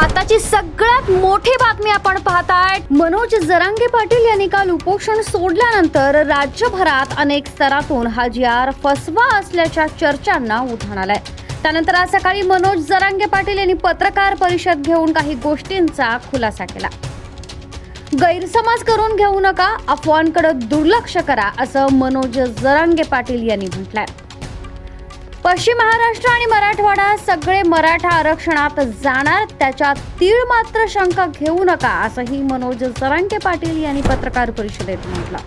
आताची सगळ्यात मोठी बातमी आपण पाहताय. मनोज जरांगे पाटील यांनी काल उपोषण सोडल्यानंतर राज्यभरात अनेक स्तरातून हा जी आर फसवा असल्याच्या चर्चांना उधाण आलंय. त्यानंतर आज सकाळी मनोज जरांगे पाटील यांनी पत्रकार परिषद घेऊन काही गोष्टींचा खुलासा केला. गैरसमज करून घेऊ नका अफवांकडे दुर्लक्ष करा असं मनोज जरांगे पाटील यांनी म्हटलंय. पश्चिम महाराष्ट्र आणि मराठवाडा सगळे मराठा आरक्षणात जाणार. त्याच्यात तीळ मात्र शंका घेऊ नका असंही मनोज जरांगे पाटील यांनी पत्रकार परिषदेत म्हटलं.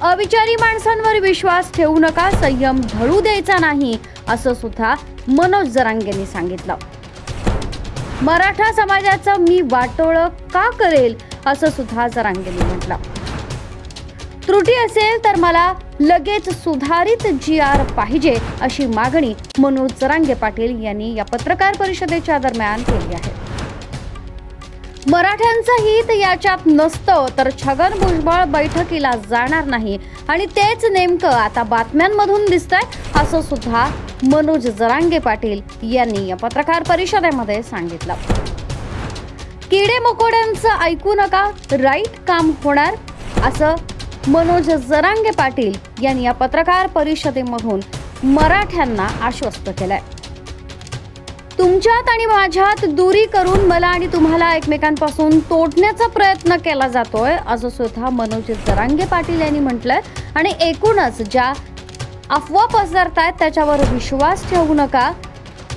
अविचारी माणसांवर विश्वास ठेवू नका संयम ढळू द्यायचा नाही असं सुद्धा मनोज जरांगेंनी सांगितलं. मराठा समाजाचं मी वाटोळं का करेल असं सुद्धा जरांगेंनी म्हटलं. त्रुटी असेल तर मला लगेच सुधारित जी आर पाहिजे अशी मागणी मनोज जरांगे पाटील यांनी या पत्रकार परिषदेच्या दरम्यान केली आहे. मराठ्यांचं हित याच्यात नसतं तर छगन भुजबळ बैठकीला जाणार नाही. आणि तेच नेमकं आता बातम्यांमधून दिसतंय असं सुद्धा मनोज जरांगे पाटील यांनी या पत्रकार परिषदेमध्ये सांगितलं. किडे मकोड्यांचं ऐकू नका राईट काम होणार असं मनोज जरांगे पाटील यांनी या पत्रकार परिषदेमधून मराठ्यांना आश्वस्त केलंय. तुमच्यात आणि माझ्यात दुरी करून मला आणि तुम्हाला एकमेकांपासून तोडण्याचा प्रयत्न केला जातोय असं स्वतः मनोज जरांगे पाटील यांनी म्हटलंय. आणि एकूणच ज्या अफवा पसरतायत त्याच्यावर विश्वास ठेवू नका.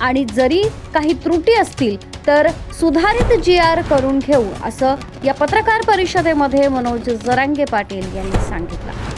आणि जरी काही त्रुटी असतील तर सुधारित जी आर करून घेऊ असं या पत्रकार परिषदेमध्ये मनोज जरांगे पाटील यांनी सांगितलं.